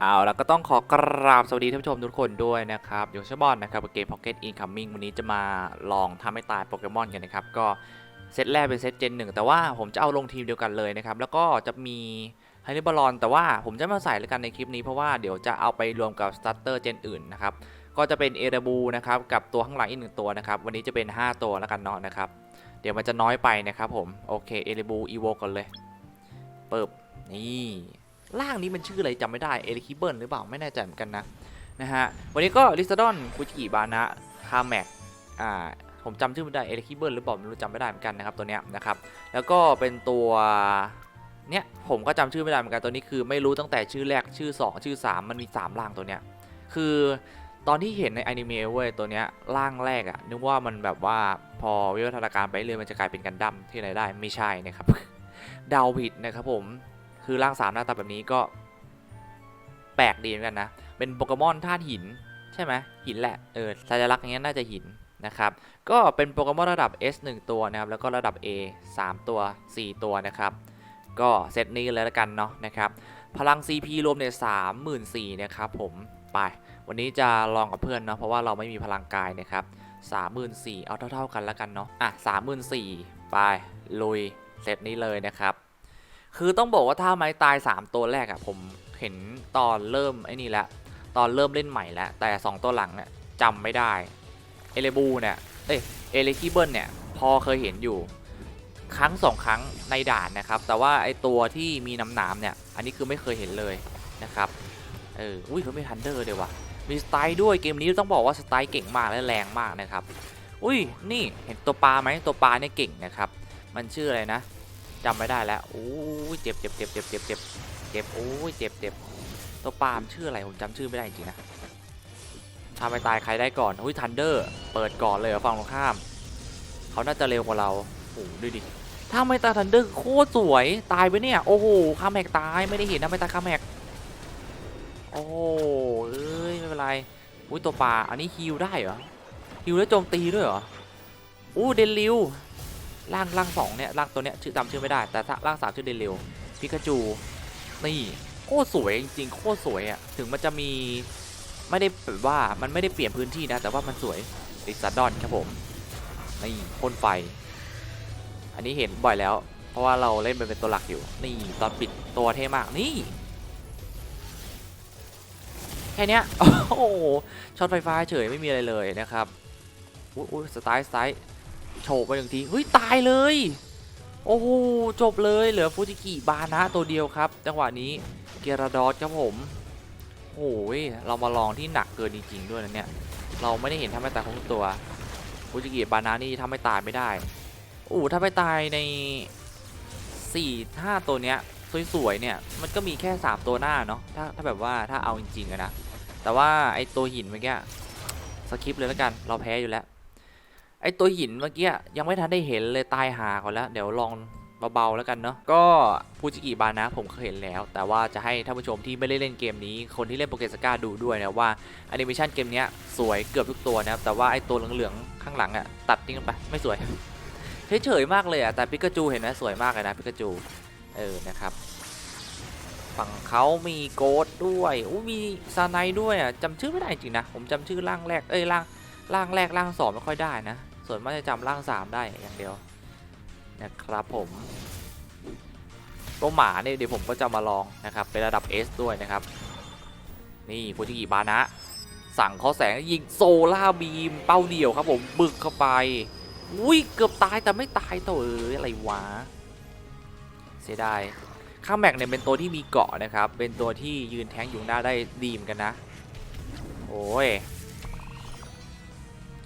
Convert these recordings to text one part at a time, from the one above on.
เอาแล้วก็ต้องขอกราบสวัสดีท่านผู้ชมทุกคนด้วยนะครับอยู่ชบอนนะครับเกม Pocket Incoming วันนี้จะมาลองทำให้ตายโปเกมอนกันนะครับ ก็เซตแรกเป็นเซตเจนหนึ่งแต่ว่าผมจะเอาลงทีมเดียวกันเลยนะครับ แล้วก็จะมีไฮนิบอลอนแต่ว่าผมจะไม่มาใส่แล้วกันในคลิปนี้เพราะว่าเดี๋ยวจะเอาไปรวมกับสตาร์เตอร์เจนอื่นนะครับ ก็จะเป็นเอเดบูนะครับกับตัวข้างหลังอีกหนึ่งตัวนะครับ วันนี้จะเป็น 5 ตัวแล้วกันเนาะนะครับ เดี๋ยวมันจะน้อยไปนะครับผม โอเคเอเดบูอีโวก่อนเลยเปิบนี่ ร่างนี้มันชื่ออะไรจำไม่ได้เอลิคิเบิลหรือเปล่าไม่แน่ใจเหมือนกันนะนะฮะวันนี้ก็ลิซาดอนคุจิบานะคาแม็กอ่าผมจำชื่อไม่ได้เอลิคิเบิลหรือเปล่าไม่รู้จำไม่ได้เหมือนกันนะครับตัวเนี้ยนะครับแล้วก็เป็นตัวเนี้ยผมก็จำชื่อไม่ได้เหมือนกันตัวนี้คือไม่รู้ตั้งแต่ชื่อแรกชื่อ 2 ชื่อ 3 มันมี3ร่างตัวเนี้ยคือตอนที่เห็นในอนิเมะเว้ยตัวเนี้ยร่างแรกอะนึกว่ามันแบบว่าพอวิวัฒนาการไปเรื่อยมันจะกลายเป็นกันดั้มที่ไหนได้ไม่ใช่นะครับเดาผิดนะครับผม คือร่างสามหน้าตาแบบนี้ก็ แปลกดีเหมือนกันนะ เป็นโปเกมอนธาตุหิน ใช่ไหมหินแหละ เออสัญลักษณ์อย่างนี้ยน่าจะหินนะครับ ก็เป็นโปเกมอนระดับ S 1 ตัวนะครับ แล้วก็ระดับ A 3 ตัว 4 ตัวนะครับ ก็เซตนี้เลยแล้วกันเนาะนะครับ พลัง CP รวมเนี่ยสามหมื่นสี่นะครับผม ไป วันนี้จะลองกับเพื่อนเนาะ เพราะว่าเราไม่มีพลังกายนะครับสามหมื่นสี่เอาเท่าๆกันแล้วกันเนาะ อะสามหมื่นสี่ไป ลุย เซตนี้เลยนะครับ คือต้องบอกว่าถ้าไม้ตาย 3 ตัวแรกอะผมเห็นตอนเริ่มไอ้นี่แล้วตอนเริ่มเล่นใหม่แล้วแต่ 2 ตัวหลังเนี่ยจำไม่ได้ เอเลบูเนี่ยเอ้ยเอเลคิเบิลเนี่ยพอเคยเห็นอยู่ครั้งสองครั้งในด่านนะครับ แต่ว่าไอตัวที่มีน้ำหนามเนี่ยอันนี้คือไม่เคยเห็นเลยนะครับเอออุ้ยเขาไม่ทันเดอร์เดียววะมีสไตล์ด้วยเกมนี้ต้องบอกว่าสไตล์เก่งมากและแรงมากนะครับ อุ้ยนี่เห็นตัวปลาไหมตัวปลาเนี่ยเก่งนะครับ มันชื่ออะไรนะ จำไม่ได้แล้วโอ้ยเจ็บเจ็บเจ็บเจ็บเจ็บเจ็บเจ็บโอ้ยเจ็บเจ็บตัวปาล์มชื่ออะไรผมจำชื่อไม่ได้จริงๆนะถ้าไปตายใครได้ก่อนอุ้ยทันเดอร์เปิดก่อนเลยเหรอฝั่งตรงข้าม เขาน่าจะเร็วกว่าเราโอ้โหดูดิถ้าไม่ตายทันเดอร์โคตรสวยตายไปเนี่ยโอ้โหคาแมกตายไม่ได้เห็นนะไม่ตายคาแมกโอ้เอ้ยไม่เป็นไรอุ้ยตัวปลาอันนี้ฮิวได้เหรอฮิวแล้วโจมตีด้วยเหรออู้เดนลิว ร่างร่างสองเนี่ยร่างตัวเนี้ยชื่อจำชื่อไม่ได้ แต่ร่างสามชื่อเดนเร็วพิกาจูนี่โคตรสวยจริงๆโคตรสวยอะถึงมันจะมีไม่ได้แบบว่ามันไม่ได้เปลี่ยนพื้นที่นะ แต่ว่ามันสวยติดซัดดอนครับผมนี่พ่นไฟ อันนี้เห็นบ่อยแล้ว เพราะว่าเราเล่นเป็นตัวหลักอยู่ นี่ตอนปิดตัวเท่มากนี่แค่เนี้ยโอ้โหช็อตไฟฟ้าเฉยไม่มีอะไรเลยนะครับอุ้ยสไตล์สไตล์ โฉบไปหนึ่งทีเฮ้ยตายเลย โอ้โหจบเลยเหลือฟูจิกิบานะตัวเดียวครับ จังหวะนี้เกราดอสครับผมโอ้ยเรามาลองที่หนักเกินจริงๆด้วยนะเนี่ยเราไม่ได้เห็นทำให้ตายของตัวฟูจิกิบานะนี่ทำให้ตายไม่ได้โอ้ถ้าไปตายใน4 5ตัวเนี้ยสวยๆเนี่ยมันก็มีแค่ 3 ตัวหน้าเนาะถ้าถ้าแบบว่าถ้าเอาจริงๆนะแต่ว่าไอตัวหินเมื่อกี้สคิปเลยแล้วกันเราแพ้อยู่แล้ว ไอตัวหินเมื่อกี้ยังไม่ทันได้เห็นเลยตายหาก่อนแล้ว เดี๋ยวลองเบาๆแล้วกันเนาะก็ฟูจิกิบานะผมเคยเห็นแล้ว แต่ว่าจะให้ท่านผู้ชมที่ไม่ได้เล่นเกมนี้ คนที่เล่นโปเกสกาดูด้วยนะว่าแอนิเมชันเกมนี้สวยเกือบทุกตัวนะครับแต่ว่าไอตัวเหลืองๆข้างหลังอะ่ะตัดทิ้งไปไม่สวยเฉยๆมากเลยอะ่ะแต่ปิกาจูเห็นไหมสวยมากเลยนะปิกาจูเออนะครับฝั่งเขามีโกดด้วยอู้มีซาไนด้วยอะจำชื่อไม่ได้จริงนะผมจำชื่อร่างแรกเอ้ยร่าง ร่างแรกร่างสองไม่ค่อยได้นะ ส่วนมากจะจำร่างสามได้อย่างเดียวนะครับผมตัวหมาเนี่ยเดี๋ยวผมก็จะมาลองนะครับเป็นระดับ S ด้วยนะครับ นี่ฟูจิกิบานะ สั่งเขาแสงยิงโซล่าบีมเป้าเดียวครับผมบึกเข้าไปอุ้ยเกือบตายแต่ไม่ตายตัวเอ้ยอะไรวะเสียดายข้างแม็กเนี่ยเป็นตัวที่มีเกาะนะครับ เป็นตัวที่ยืนแทงอยู่หน้าได้ดีมกันนะ โอ้ย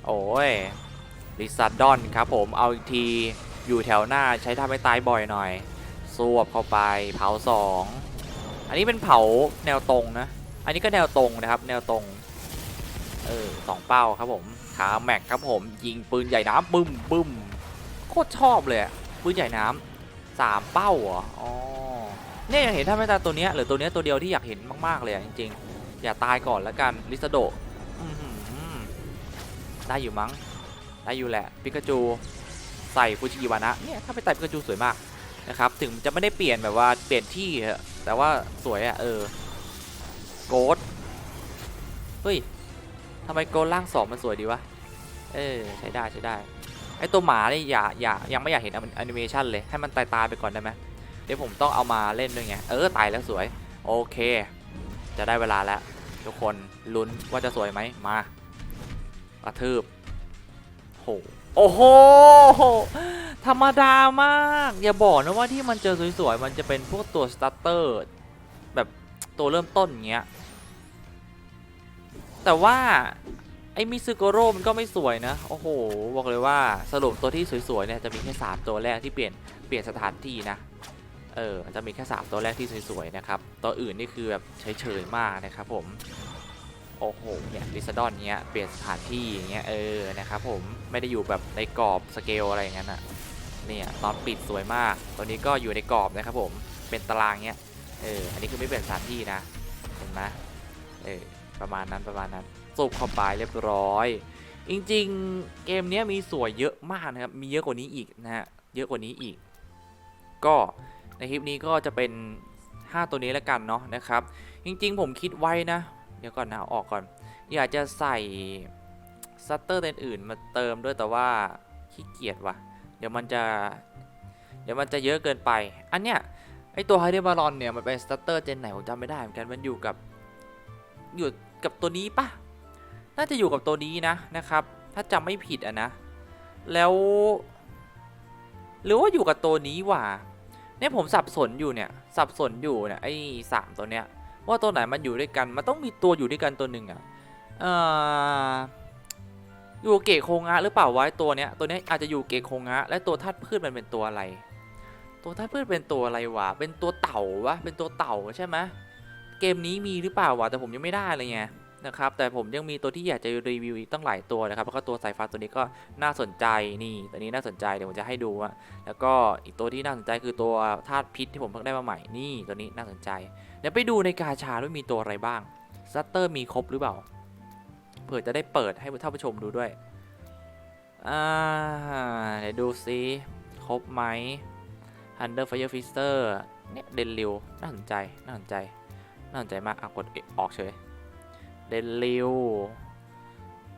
โอ้ยลิซาดอนครับผมเอาอีกทีอยู่แถวหน้าใช้ทำให้ตายบ่อยหน่อยสวบเข้าไปเผาสองอันนี้เป็นเผาแนวตรงนะ อันนี้ก็แนวตรงนะครับ แนวตรงเออสองเป้าครับผมขาแม็กครับผม ยิงปืนใหญ่น้ำบึ้มบึ้มโคตรชอบเลยอะปืนใหญ่น้ำสามเป้าเหรออ๋อเนี่ยอยากเห็นถ้าไม่ตายตัวเนี้ยหรือตัวเนี้ยตัวเดียวที่อยากเห็นมากๆเลยจริงๆ อย่าตายก่อนแล้วกันลิซาโดอื ได้อยู่มั้ง ได้อยู่แหละปิกาจูใส่ฟูจิกิวานะเนี่ยถ้าไปใส่ปิกาจูสวยมากนะครับถึงจะไม่ได้เปลี่ยนแบบว่าเปลี่ยนที่แต่ว่าสวยอะเออโกดเฮ้ยทำไมโกดล่างสองมันสวยดีวะเออใช้ได้ใช้ได้ไอตัวหมาเนี่ยอย่าอย่ายังไม่อยากเห็นแอนิเมชันเลยให้มันตายตายไปก่อนได้ไหมเดี๋ยวผมต้องเอามาเล่นด้วยไงเออตายแล้วสวยโอเค จะได้เวลาแล้ว ทุกคนลุ้นว่าจะสวยไหมมา กระทืบโหโอ้โห ธรรมดามาก อย่าบอกนะว่าที่มันเจอสวยๆ มันจะเป็นพวกตัวสตาร์เตอร์ แบบตัวเริ่มต้นเงี้ย แต่ว่า ไอ้มิซึโกโร่มันก็ไม่สวยนะ โอ้โห บอกเลยว่าสรุปตัวที่สวยๆ เนี่ยจะมีแค่3ตัวแรกที่เปลี่ยนเปลี่ยนสถานที่นะ เออ จะมีแค่3ตัวแรกที่สวยๆ นะครับ ตัวอื่นนี่คือแบบเฉยๆ มากนะครับผม โอ้โหเนี่ยลิซาดอนเนี้ยเปลี่ยนสถานที่อย่างเงี้ยเออนะครับผมไม่ได้อยู่แบบในกรอบสเกลอะไรอย่างนั้นอะเนี่ยตอนปิดสวยมากตัวนี้ก็อยู่ในกรอบนะครับผมเป็นตารางเงี้ยเอออันนี้คือไม่เปลี่ยนสถานที่นะเห็นไหมเออประมาณนั้นประมาณนั้นสูบเข้าไปเรียบร้อย จริงๆเกมเนี้ยมีสวยเยอะมากนะครับมีเยอะกว่านี้อีกนะฮะเยอะกว่านี้อีก ก็ในคลิปนี้ก็จะเป็น 5 ตัวนี้แล้วกันเนาะนะครับ จริงๆผมคิดไว้นะ เดี๋ยวก่อนนะออกก่อน อยากจะใส่ซัตเตอร์อื่นๆมาเติมด้วยแต่ว่าขี้เกียจว่ะ เดี๋ยวมันจะ เดี๋ยวมันจะเยอะเกินไป อันเนี้ยไอตัวไฮเดรบารอนเนี่ยมันเป็นสตาร์เตอร์เจนไหนผมจำไม่ได้เหมือนกันมันอยู่กับอยู่กับตัวนี้ปะน่าจะอยู่กับตัวนี้นะนะครับ ถ้าจำไม่ผิดอะนะ แล้ว หรือว่าอยู่กับตัวนี้ว่ะเนี่ยผมสับสนอยู่เนี่ยสับสนอยู่เนี่ยไอ้สามตัวเนี้ย ว่าตัวไหนมันอยู่ด้วยกัน มันต้องมีตัวอยู่ด้วยกันตัวหนึ่งอะเอ่ออยู่เกะโคงะหรือเปล่าวะตัวเนี้ยตัวเนี้ยอาจจะอยู่เกะโคงะและตัวธาตุพืชมันเป็นตัวอะไร ตัวธาตุพืชเป็นตัวอะไรวะเป็นตัวเต่าวะเป็นตัวเต่าใช่ไหมเกมนี้มีหรือเปล่าวะแต่ผมยังไม่ได้เลยไง นะครับ แต่ผมยังมีตัวที่อยากจะรีวิวอีกตั้งหลายตัวนะครับ แล้วก็ตัวสายฟ้าตัวนี้ก็น่าสนใจนี่ ตัวนี้น่าสนใจเดี๋ยวผมจะให้ดูอะแล้วก็อีกตัวที่น่าสนใจคือตัวธาตุพิษที่ผมเพิ่งได้มาใหม่นี่ตัวนี้น่าสนใจ เดี๋ยวไปดูในกาชาด้วยมีตัวอะไรบ้างซัตเตอร์มีครบหรือเปล่าเผื่อจะได้เปิดให้ท่านผู้ชมดูด้วยอ่าเดี๋ยวดูซิครบไหม Thunder Fire Fister เนี่ยเดนริวน่าสนใจน่าสนใจน่าสนใจมากอะกดออกเฉย เดนริว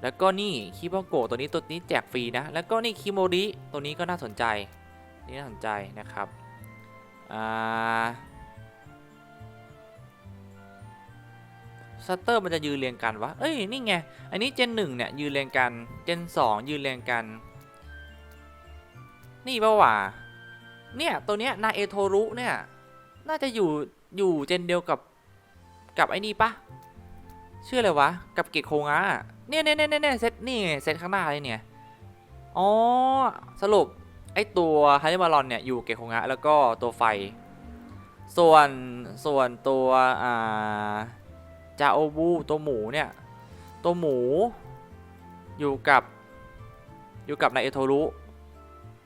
แล้วก็นี่คิโมโกะตัวนี้ตัวนี้แจกฟรีนะ แล้วก็นี่คิโมริตัวนี้ก็น่าสนใจนี่น่าสนใจนะครับอ่าซัตเตอร์มันจะยืนเรียงกันวะ เอ้ยนี่ไง อันนี้เจนหนึ่งเนี่ยยืนเรียงกัน เจนสองยืนเรียงกัน นี่ปะวะเนี่ยตัวเนี้ยนาเอโทรุเนี่ยน่าจะอยู่อยู่เจนเดียวกับกับไอ้นี่ปะ ชื่ออะไรวะ กับเกตโคงะเนี่ยเนี่ยเนี่ยเนี่ยเซตนี่เซตข้างหน้าเลยเนี่ย อ๋อ สรุป ไอตัวไฮเดอร์บารอนเนี่ย อยู่เกตโคงะแล้วก็ตัวไฟ ส่วนส่วนตัวอ่าจาโอบูตัวหมูเนี่ย ตัวหมูอยู่กับอยู่กับนายเอโทรุ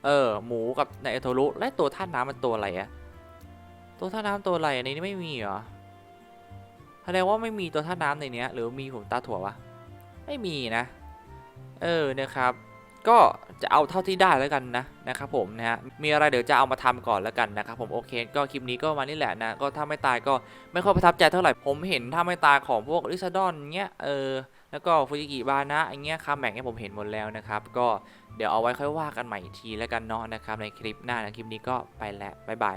เออ หมูกับนายเอโทรุและตัวท่าน้ำมันตัวอะไรอะตัวท่าน้ำตัวอะไรอันนี้ไม่มีเหรอ แสดงว่าไม่มีตัวท่าน้ำในเนี้ย หรือมีผมตาถั่ววะ ไม่มีนะ เออนะครับ ก็จะเอาเท่าที่ได้แล้วกันนะนะครับผมนะฮะ มีอะไรเดี๋ยวจะเอามาทำก่อนแล้วกันนะครับผมโอเค ก็คลิปนี้ก็มานี้แหละนะ ก็ถ้าไม่ตายก็ไม่ค่อยประทับใจเท่าไหร่ ผมเห็นถ้าไม่ตายของพวกลิซาดอนเงี้ย เออ แล้วก็ฟูจิกิบานะอย่างเงี้ยคาแม็กเนี่ยผมเห็นหมดแล้วนะครับ ก็เดี๋ยวเอาไว้ค่อยว่ากันใหม่อีกทีแล้วกันเนาะนะครับในคลิปหน้านะคลิปนี้ก็ไปแล้วบ๊ายบาย